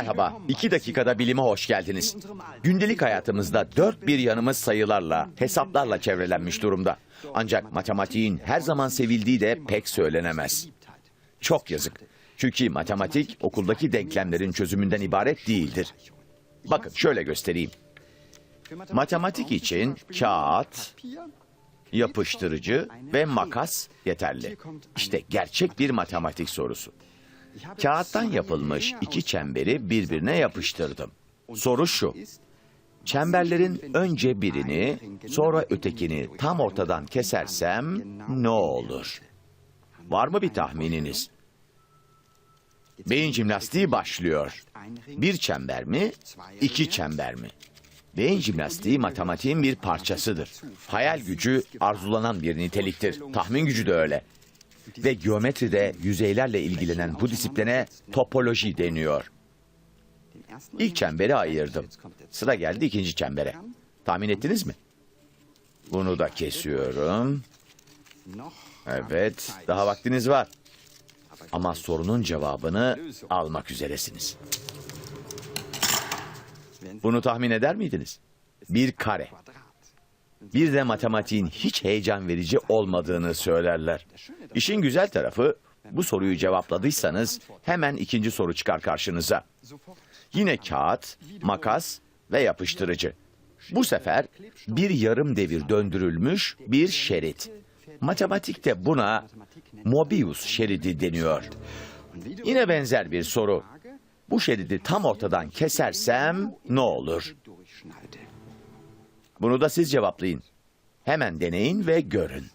Merhaba, iki dakikada bilime hoş geldiniz. Gündelik hayatımızda dört bir yanımız sayılarla, hesaplarla çevrelenmiş durumda. Ancak matematiğin her zaman sevildiği de pek söylenemez. Çok yazık. Çünkü matematik okuldaki denklemlerin çözümünden ibaret değildir. Bakın şöyle göstereyim. Matematik için kağıt, yapıştırıcı ve makas yeterli. İşte gerçek bir matematik sorusu. Kağıttan yapılmış iki çemberi birbirine yapıştırdım. Soru şu. Çemberlerin önce birini, sonra ötekini tam ortadan kesersem ne olur? Var mı bir tahmininiz? Beyin jimnastiği başlıyor. Bir çember mi, iki çember mi? Beyin jimnastiği matematiğin bir parçasıdır. Hayal gücü arzulanan bir niteliktir. Tahmin gücü de öyle. Ve geometride yüzeylerle ilgilenen bu disipline topoloji deniyor. İlk çemberi ayırdım. Sıra geldi ikinci çembere. Tahmin ettiniz mi? Bunu da kesiyorum. Evet, daha vaktiniz var. Ama sorunun cevabını almak üzeresiniz. Bunu tahmin eder miydiniz? Bir kare. Bir de matematiğin hiç heyecan verici olmadığını söylerler. İşin güzel tarafı bu soruyu cevapladıysanız hemen ikinci soru çıkar karşınıza. Yine kağıt, makas ve yapıştırıcı. Bu sefer bir yarım devir döndürülmüş bir şerit. Matematikte buna Mobius şeridi deniyor. Yine benzer bir soru. Bu şeridi tam ortadan kesersem ne olur? Bunu da siz cevaplayın. Hemen deneyin ve görün.